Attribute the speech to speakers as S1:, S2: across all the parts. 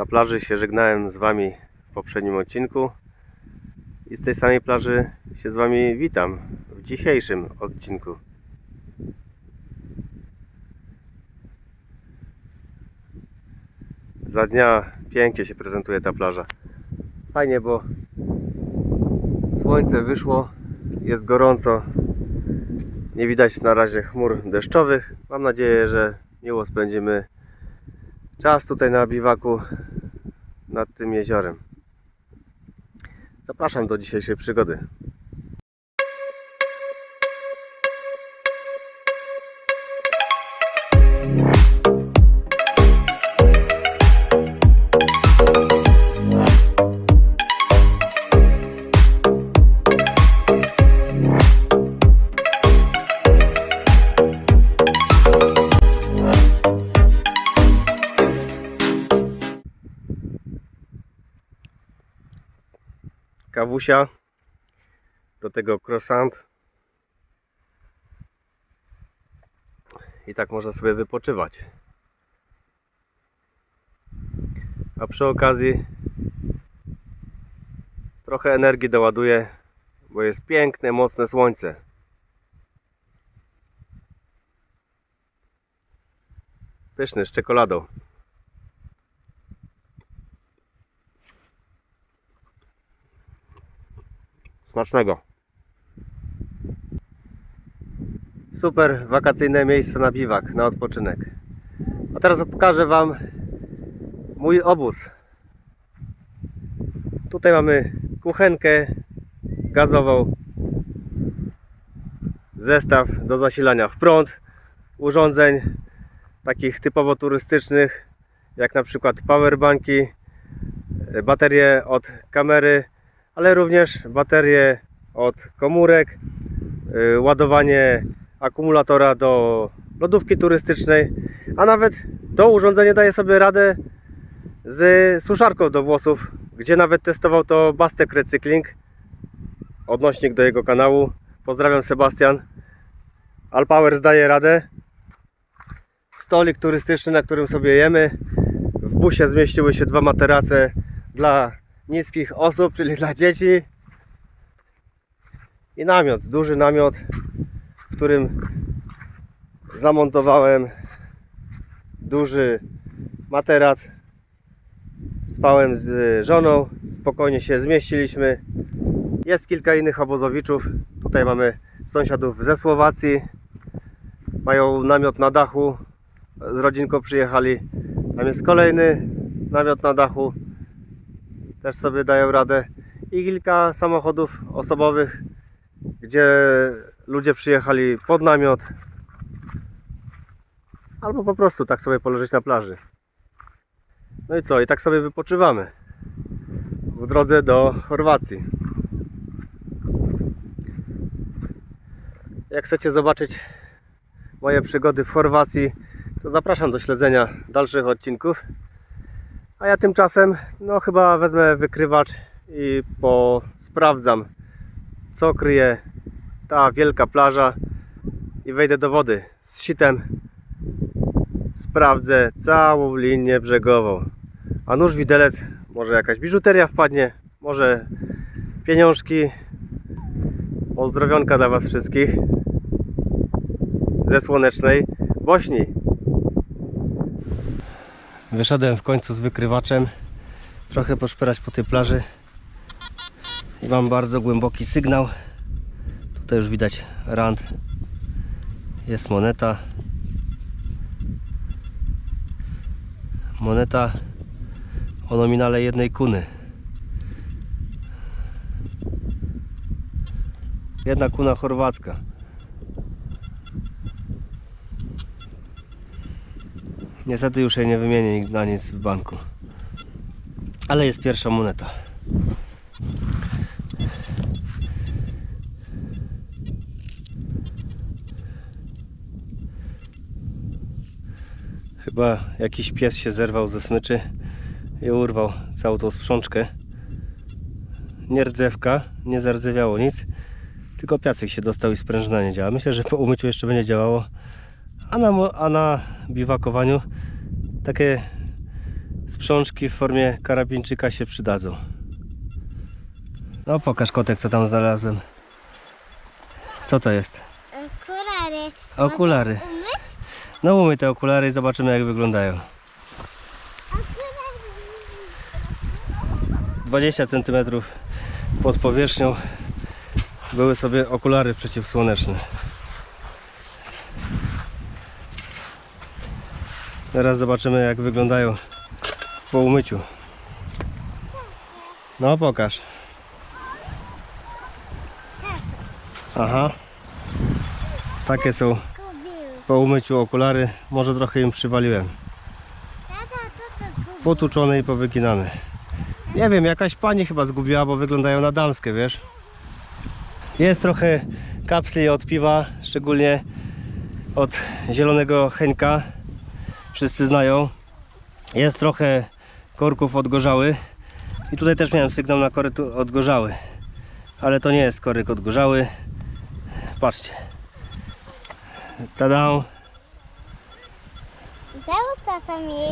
S1: Na plaży się żegnałem z Wami w poprzednim odcinku i z tej samej plaży się z Wami witam w dzisiejszym odcinku. Za dnia pięknie się prezentuje ta plaża. Fajnie, bo słońce wyszło, jest gorąco. Nie widać na razie chmur deszczowych. Mam nadzieję, że miło spędzimy czas tutaj na biwaku nad tym jeziorem. Zapraszam do dzisiejszej przygody. Kawusia, do tego croissant. I tak można sobie wypoczywać. A przy okazji trochę energii doładuję, bo jest piękne, mocne słońce. Pyszny z czekoladą. Smacznego. Super wakacyjne miejsce na biwak, na odpoczynek. A teraz pokażę Wam mój obóz. Tutaj mamy kuchenkę gazową, zestaw do zasilania w prąd, urządzeń takich typowo turystycznych, jak na przykład powerbanki, baterie od kamery, ale również baterie od komórek, y, ładowanie akumulatora do lodówki turystycznej, a nawet to urządzenie daje sobie radę z suszarką do włosów, gdzie nawet testował to Bastek Recykling. Odnośnik do jego kanału. Pozdrawiam Sebastian. Alpower zdaje radę. Stolik turystyczny, na którym sobie jemy. W busie zmieściły się dwa materace dla niskich osób, czyli dla dzieci. I namiot, duży namiot, w którym zamontowałem duży materac. Spałem z żoną, spokojnie się zmieściliśmy. Jest kilka innych obozowiczów. Tutaj mamy sąsiadów ze Słowacji. Mają namiot na dachu. Z rodzinką przyjechali. Tam jest kolejny namiot na dachu też sobie dają radę i kilka samochodów osobowych, gdzie ludzie przyjechali pod namiot albo po prostu tak sobie poleżeć na plaży. No i co? I tak sobie wypoczywamy w drodze do Chorwacji. Jak chcecie zobaczyć moje przygody w Chorwacji, to zapraszam do śledzenia dalszych odcinków. A ja tymczasem, no chyba wezmę wykrywacz i posprawdzam, co kryje ta wielka plaża i wejdę do wody z sitem. Sprawdzę całą linię brzegową. A nóż widelec, może jakaś biżuteria wpadnie, może pieniążki. Pozdrowionka dla Was wszystkich ze słonecznej Bośni. Wyszedłem w końcu z wykrywaczem. Trochę poszperać po tej plaży. I mam bardzo głęboki sygnał. Tutaj już widać rand. Jest moneta. Moneta o nominale jednej kuny. Jedna kuna chorwacka. Niestety już jej nie wymienię na nic w banku. Ale jest pierwsza moneta. Chyba jakiś pies się zerwał ze smyczy i urwał całą tą sprzączkę. Nie rdzewka, nie zardzewiało nic, tylko piasek się dostał i sprężyna nie działa. Myślę, że po umyciu jeszcze będzie działało, a na, a na biwakowaniu takie sprzączki w formie karabinczyka się przydadzą. No pokaż kotek co tam znalazłem. Co to jest?
S2: Okulary.
S1: Okulary.
S2: Umyć?
S1: No umyj te okulary i zobaczymy jak wyglądają.
S2: Okulary.
S1: 20 cm pod powierzchnią były sobie okulary przeciwsłoneczne. Teraz zobaczymy jak wyglądają po umyciu. No pokaż. Aha. Takie są po umyciu okulary. Może trochę im przywaliłem. Potłuczone i powyginane. Nie wiem, jakaś pani chyba zgubiła, bo wyglądają na damskie, wiesz? Jest trochę kapsli od piwa, szczególnie od zielonego Henka. Wszyscy znają. Jest trochę korków od gorzały. I tutaj też miałem sygnał na koryt od gorzały. Ale to nie jest koryk od gorzały. Patrzcie. Tada!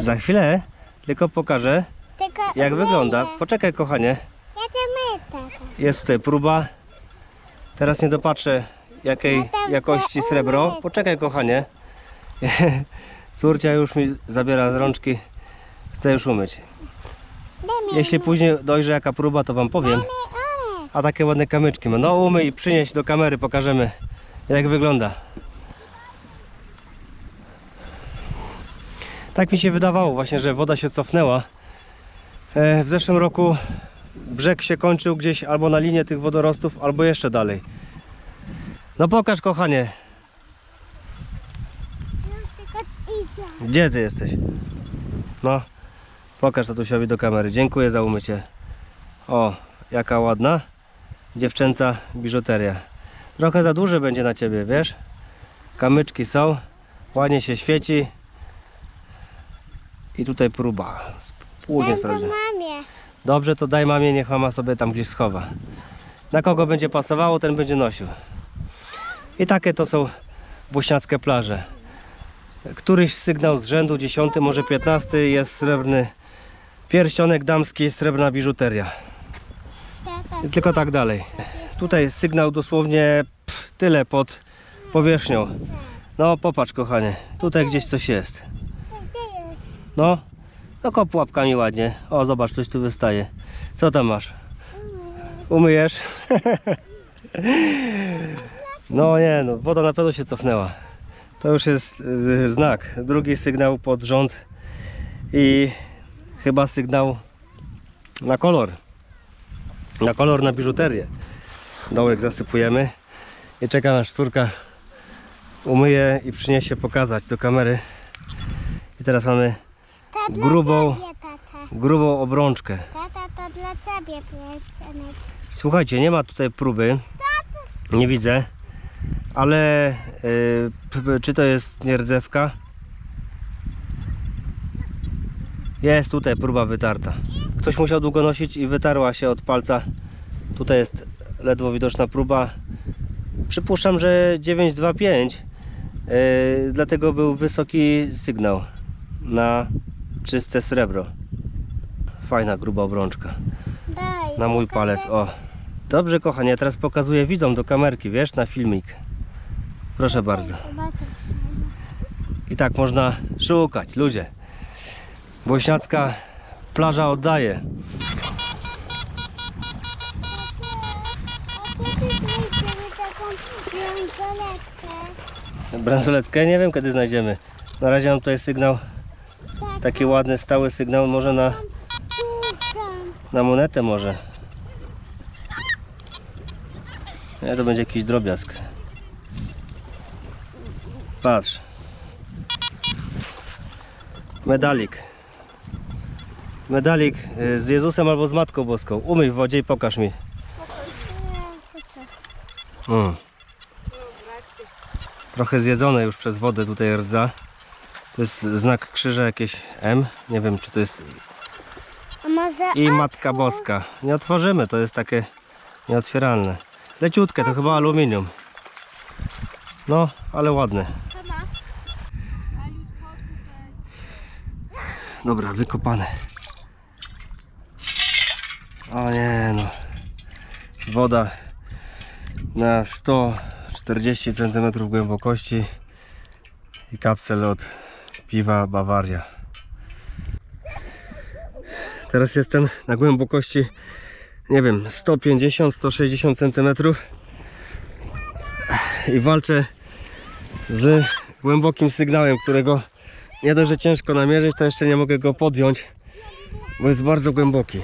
S1: Za chwilę tylko pokażę,
S2: Tylko
S1: jak
S2: umyję.
S1: wygląda. Poczekaj, kochanie.
S2: Ja cię myję.
S1: Jest tutaj próba. Teraz nie dopatrzę jakiej
S2: tam
S1: jakości srebro. Poczekaj kochanie. Córcia już mi zabiera z rączki. Chcę już umyć. Jeśli później dojrzy jaka próba, to wam powiem. A takie ładne kamyczki ma. No umyj i przynieś do kamery, pokażemy jak wygląda. Tak mi się wydawało właśnie, że woda się cofnęła. E, W zeszłym roku brzeg się kończył gdzieś albo na linie tych wodorostów, albo jeszcze dalej. No pokaż kochanie,
S2: Już tylko idzie.
S1: Gdzie ty jesteś? No, pokaż tatusiowi do kamery. Dziękuję za umycie. O, jaka ładna dziewczęca biżuteria. Trochę za duże będzie na ciebie, wiesz? Kamyczki są, ładnie się świeci. I tutaj próba. Spółnie sprawdzę.
S2: mamie.
S1: Dobrze, to daj mamie, niech mama sobie tam gdzieś schowa. Na kogo będzie pasowało, ten będzie nosił. I takie to są bośniackie plaże. Któryś sygnał z rzędu, 10, może 15 jest srebrny pierścionek damski, srebrna biżuteria. Tylko tak dalej. Tutaj jest sygnał dosłownie pff, tyle pod powierzchnią. No popatrz kochanie, tutaj gdzieś coś jest? No, no kop łapkami ładnie. O, zobacz, coś tu wystaje. Co tam masz? Umyjesz? No nie, no woda na pewno się cofnęła. To już jest y, znak. Drugi sygnał pod rząd i chyba sygnał na kolor. Na kolor, na biżuterię. Dołek zasypujemy i czekam aż córka umyje i przyniesie pokazać do kamery. I teraz mamy Grubą. grubą obrączkę.
S2: Tata, to dla ciebie.
S1: Słuchajcie, nie ma tutaj próby. Nie widzę. Ale y, czy to jest nierdzewka? Jest tutaj próba wytarta. Ktoś musiał długo nosić i wytarła się od palca. Tutaj jest ledwo widoczna próba. Przypuszczam, że 925. y, dlatego był wysoki sygnał na czyste srebro. Fajna gruba obrączka na mój palec. O. Dobrze, kochanie, teraz pokazuję widzom do kamerki, wiesz, na filmik. Proszę bardzo. I tak można szukać, ludzie. Bośniacka plaża oddaje.
S2: Bransoletkę?
S1: Nie wiem kiedy znajdziemy. Na razie mam tutaj sygnał,
S2: Tak,
S1: taki ładny, stały sygnał, może na, na monetę może. Nie, to będzie jakiś drobiazg. Patrz. Medalik. Medalik y, z Jezusem albo z Matką Boską. Umyj w wodzie i pokaż mi. Mm. Trochę zjedzone już przez wodę tutaj rdza. To jest znak krzyża jakieś M. Nie wiem czy to jest i Matka Boska. Nie otworzymy, to jest takie nieotwieralne. Leciutkie, to chyba aluminium. No, ale ładne. Dobra, wykopane. O nie no. Woda na 140 cm głębokości i kapsel od piwa Bawaria. Teraz jestem na głębokości nie wiem 150-160 cm i walczę z głębokim sygnałem, którego nie dość, że ciężko namierzyć, to jeszcze nie mogę go podjąć, bo jest bardzo głęboki.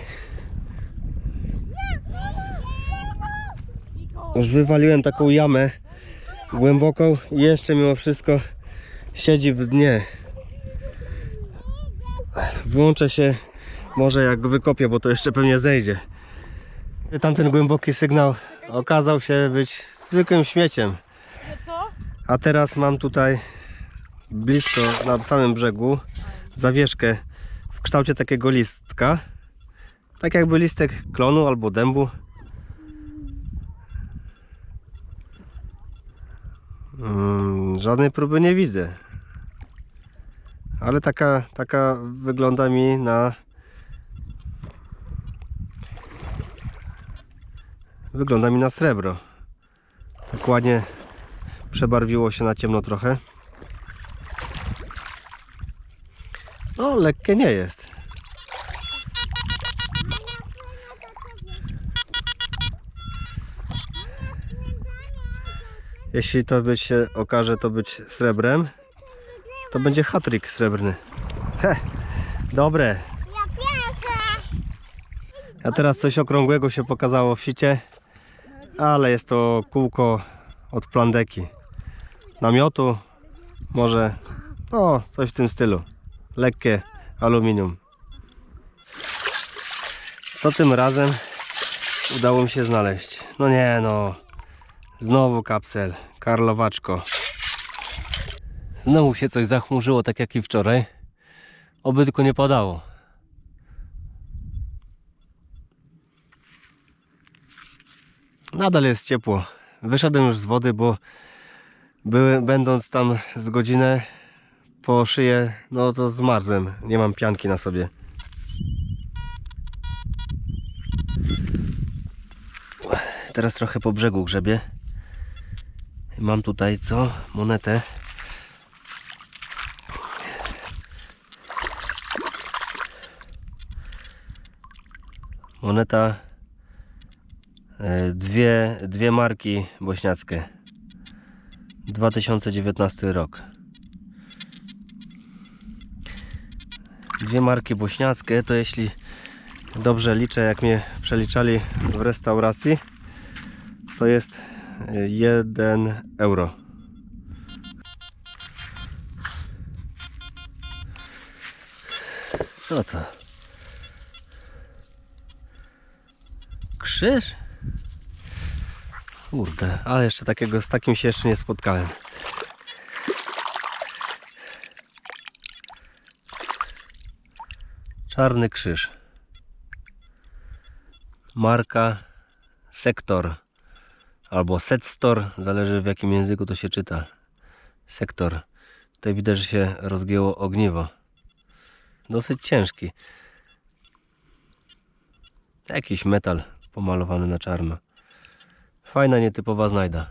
S1: Już wywaliłem taką jamę głęboką i jeszcze mimo wszystko siedzi w dnie. Włączę się może jak wykopię, bo to jeszcze pewnie zejdzie. Tamten głęboki sygnał okazał się być zwykłym śmieciem. A teraz mam tutaj blisko na samym brzegu zawieszkę w kształcie takiego listka. Tak jakby listek klonu albo dębu. Mm, żadnej próby nie widzę. Ale taka, taka wygląda mi na. Wygląda mi na srebro. Tak ładnie przebarwiło się na ciemno trochę. No, lekkie nie jest. Jeśli to być się okaże to być srebrem, to będzie hatryk srebrny. He, dobre. A teraz coś okrągłego się pokazało w sicie, ale jest to kółko od plandeki. Namiotu, może, no coś w tym stylu. Lekkie aluminium. Co tym razem udało mi się znaleźć? No nie no, znowu kapsel, karlowaczko. Znowu się coś zachmurzyło, tak jak i wczoraj. Oby tylko nie padało. Nadal jest ciepło. Wyszedłem już z wody, bo były, będąc tam z godzinę po szyję, no to zmarzłem. Nie mam pianki na sobie. Teraz trochę po brzegu grzebie. Mam tutaj co? Monetę. Moneta Dwie, dwie marki bośniackie. 2019 rok. Dwie marki bośniackie to jeśli dobrze liczę, jak mnie przeliczali w restauracji, to jest 1 euro. Co to? Krzyż? Kurde, ale jeszcze takiego, z takim się jeszcze nie spotkałem. Czarny krzyż. Marka Sektor albo Setstor, zależy w jakim języku to się czyta. Sektor. Tutaj widać, że się rozgięło ogniwo. Dosyć ciężki. Jakiś metal pomalowany na czarno. Fajna, nietypowa znajda.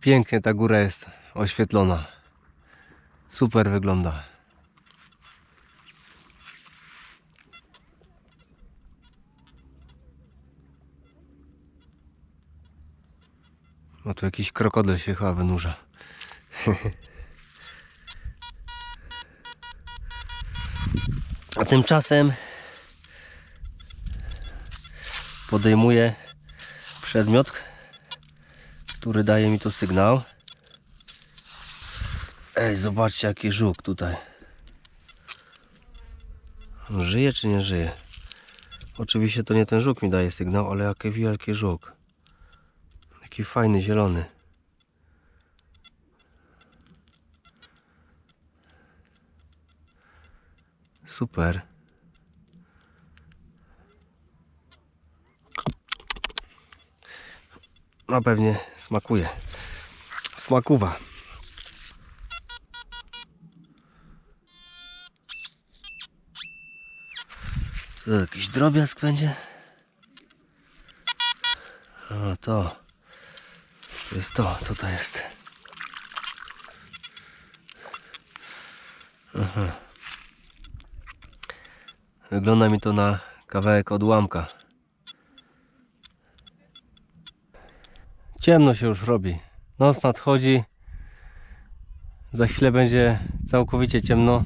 S1: Pięknie ta góra jest oświetlona. Super wygląda. No tu jakiś krokodyl się chyba wynurza. A tymczasem podejmuję przedmiot, który daje mi tu sygnał. Ej, zobaczcie jaki żuk tutaj. Żyje czy nie żyje? Oczywiście to nie ten żuk mi daje sygnał, ale jaki wielki żuk. Taki fajny, zielony. Super. no pewnie smakuje. Smakuwa. To jakiś drobiazg będzie? No to. To jest to, co to jest. Aha. Wygląda mi to na kawałek odłamka. Ciemno się już robi. Noc nadchodzi. Za chwilę będzie całkowicie ciemno.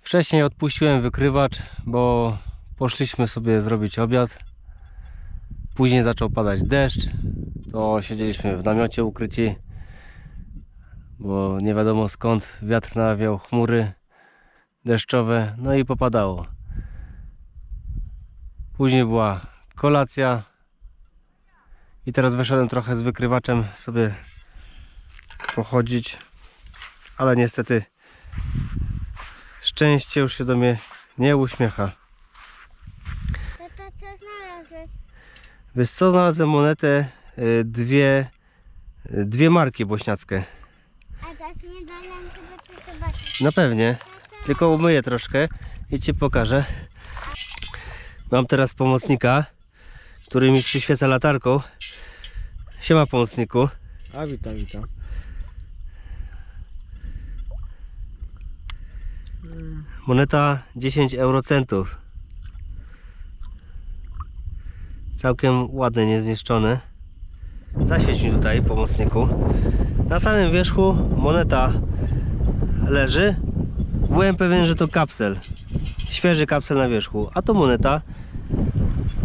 S1: Wcześniej odpuściłem wykrywacz, bo poszliśmy sobie zrobić obiad. Później zaczął padać deszcz. To siedzieliśmy w namiocie ukryci, bo nie wiadomo skąd wiatr nawiał chmury deszczowe, no i popadało. Później była kolacja i teraz wyszedłem trochę z wykrywaczem sobie pochodzić, ale niestety szczęście już się do mnie nie uśmiecha.
S2: Tata, co znalazłeś?
S1: Wiesz co, znalazłem monetę, y, dwie, y, dwie marki bośniackie.
S2: A dasz mi ręki, bo chcę zobaczyć.
S1: Na pewnie, tylko umyję troszkę i Ci pokażę. Mam teraz pomocnika, który mi przyświeca latarką. Siema pomocniku.
S3: A witam, witam.
S1: Moneta 10 eurocentów. Całkiem ładne, niezniszczone. Zaświeć mi tutaj, pomocniku. Na samym wierzchu moneta leży. Byłem pewien, że to kapsel. Świeży kapsel na wierzchu. A to moneta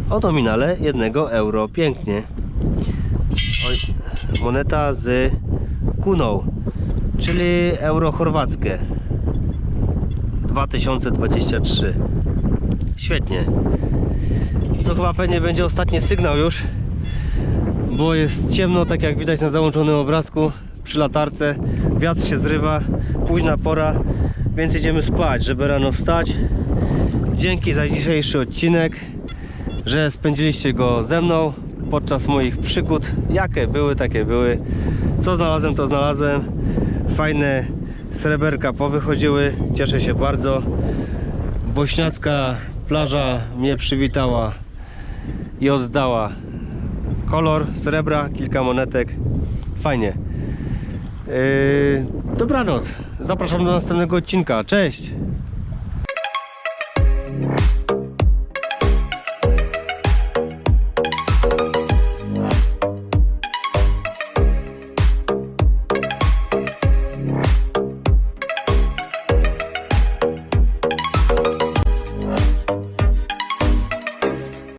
S1: o nominale 1 euro. Pięknie. Moneta z kuną, czyli euro chorwackie. 2023. Świetnie. To chyba pewnie będzie ostatni sygnał już, bo jest ciemno, tak jak widać na załączonym obrazku przy latarce. Wiatr się zrywa, późna pora, więc idziemy spać, żeby rano wstać. Dzięki za dzisiejszy odcinek, że spędziliście go ze mną podczas moich przygód. Jakie były, takie były. Co znalazłem, to znalazłem. Fajne sreberka powychodziły. Cieszę się bardzo. Bośniacka plaża mnie przywitała i oddała kolor srebra, kilka monetek. Fajnie. Yy, dobranoc. Zapraszam do następnego odcinka. Cześć!